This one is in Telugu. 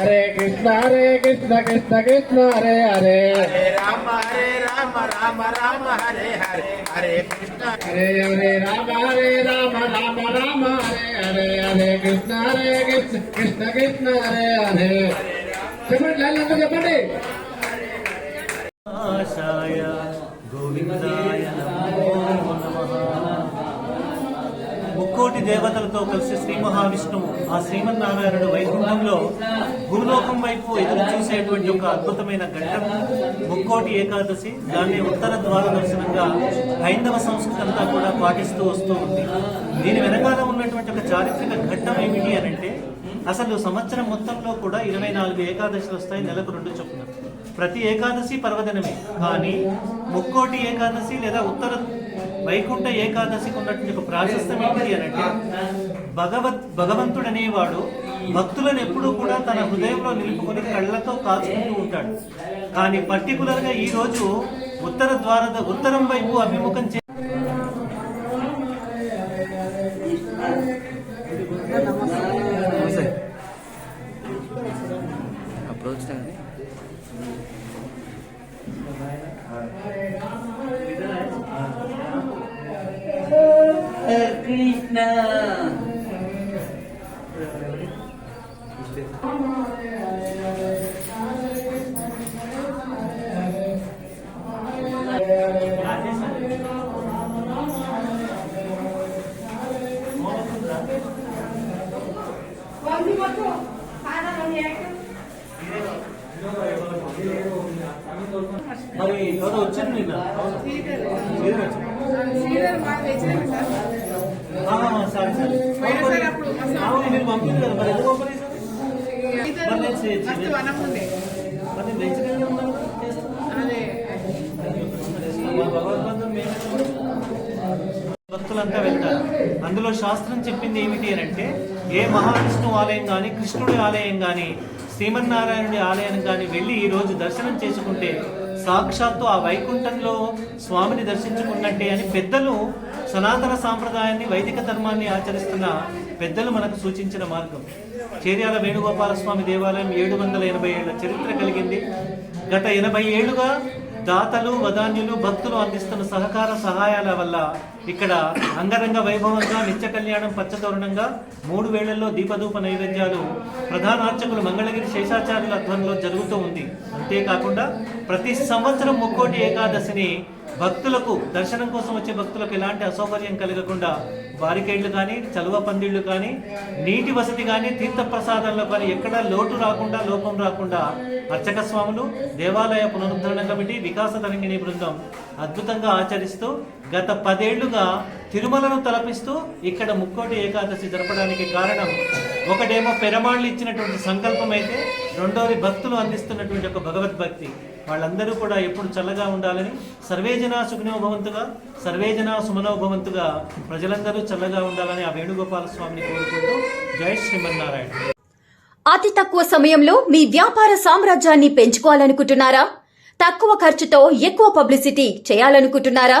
హరే కృష్ణ హరే కృష్ణ కృష్ణ కృష్ణ హరే హరే. హరే రామ హరే రామ రామ రామ హరే హరే హరే కృష్ణ. హరే హరే రామ హరే రామ రామ రామ హరే హరే హరే కృష్ణ హరే కృష్ణ కృష్ణ కృష్ణ హరే హరే. చెప్పండి లైన్ చెప్పండి. ఆశాయ గోవిందాయ నమో నమః. ముక్కోటి దేవతలతో కలిసి శ్రీ మహావిష్ణువు ఆ శ్రీమన్నారాయణుడు వైకుంఠంలో భూలోకం వైపు ఎదురు చూసేటువంటి ఒక అద్భుతమైన ఘట్టం. ముక్కోటి ఏకాదశి దాన్ని ఉత్తర ద్వార దర్శనంగా హైందవ సంస్కృతి అంతా కూడా పాటిస్తూ వస్తూ ఉంది. దీని వెనకాల ఉన్నటువంటి ఒక చారిత్రక ఘట్టం ఏమిటి అని అంటే అసలు సంవత్సరం మొత్తంలో కూడా ఇరవై నాలుగు ఏకాదశులు వస్తాయి నెలకు రెండు చొప్పున. ప్రతి ఏకాదశి పర్వదినమే. కానీ ముక్కోటి ఏకాదశి లేదా ఉత్తర వైకుంఠ ఏకాదశికి ఉన్నటువంటి ఒక ప్రాశస్తం ఏంటి అని అంటే భగవత్ భగవంతుడు అనేవాడు భక్తులను ఎప్పుడూ కూడా తన హృదయంలో నిలుపుకొని కళ్ళతో కాచుకుంటూ ఉంటాడు. కానీ పర్టికులర్గా ఈ రోజు ఉత్తర ద్వార ఉత్తరం వైపు అభిముఖం చే Krishna Quando matou, para na minha. మరి ఎవరో వచ్చారు నిన్న? సరే, మీరు కదా, మరి ఎందుకు పంపలేదు? మరి భక్తులంతా వెళ్తారు అందులో శాస్త్రం చెప్పింది ఏమిటి అని అంటే ఏ మహావిష్ణు ఆలయం కానీ కృష్ణుడి ఆలయం కానీ శ్రీమన్నారాయణుడి ఆలయం కానీ వెళ్ళి ఈరోజు దర్శనం చేసుకుంటే సాక్షాత్తు ఆ వైకుంఠంలో స్వామిని దర్శించుకున్నట్టే అని పెద్దలు సనాతన సాంప్రదాయాన్ని వైదిక ధర్మాన్ని ఆచరిస్తున్న పెద్దలు మనకు సూచించిన మార్గం. చేర్యాల వేణుగోపాల స్వామి దేవాలయం ఏడు వందల ఎనభై ఏళ్ళ చరిత్ర కలిగింది. గత ఎనభై ఏళ్ళుగా దాతలు వదాన్యులు భక్తులు అందిస్తున్న సహకార సహాయాల వల్ల ఇక్కడ అంగరంగ వైభవంగా నిత్య కళ్యాణం పచ్చదోరణంగా మూడు వేళల్లో దీపధూప నైవేద్యాలు ప్రధానార్చకులు మంగళగిరి శేషాచార్యుల ఆధ్వర్యంలో జరుగుతూ ఉంది. అంతేకాకుండా ప్రతి సంవత్సరం ముక్కోటి ఏకాదశిని భక్తులకు దర్శనం కోసం వచ్చే భక్తులకు ఎలాంటి అసౌకర్యం కలగకుండా బారికేడ్లు కానీ చలువ పందిళ్ళు కానీ నీటి వసతి కానీ తీర్థ ప్రసాదాల్లో కానీ ఎక్కడా లోటు రాకుండా లోపం రాకుండా అర్చక స్వాములు దేవాలయ పునరుద్ధరణ కమిటీ వికాస తరంగిణి బృందం అద్భుతంగా ఆచరిస్తూ గత పదేళ్ళుగా తిరుమలను తలపిస్తూ ఇక్కడ ముక్కోటి ఏకాదశి జరపడానికి కారణం ఒకటేమో పెరమాళ్ళు ఇచ్చినటువంటి సంకల్పం అయితే రెండోది భక్తులు అందిస్తున్నటువంటి ఒక భగవద్భక్తి. వాళ్ళందరూ కూడా ఎప్పుడు చల్లగా ఉండాలని సర్వేజన సుఖనోభవంతుగా సర్వేజన సుమనో భవంతుగా ప్రజలందరూ చల్లగా ఉండాలని ఆ వేణుగోపాల స్వామిని కోరుకుంటూ జై శ్రీమన్నారాయణ. అతి తక్కువ సమయంలో మీ వ్యాపార సామ్రాజ్యాన్ని పెంచుకోవాలనుకుంటున్నారా? తక్కువ ఖర్చుతో ఎక్కువ పబ్లిసిటీ చేయాలనుకుంటున్నారా?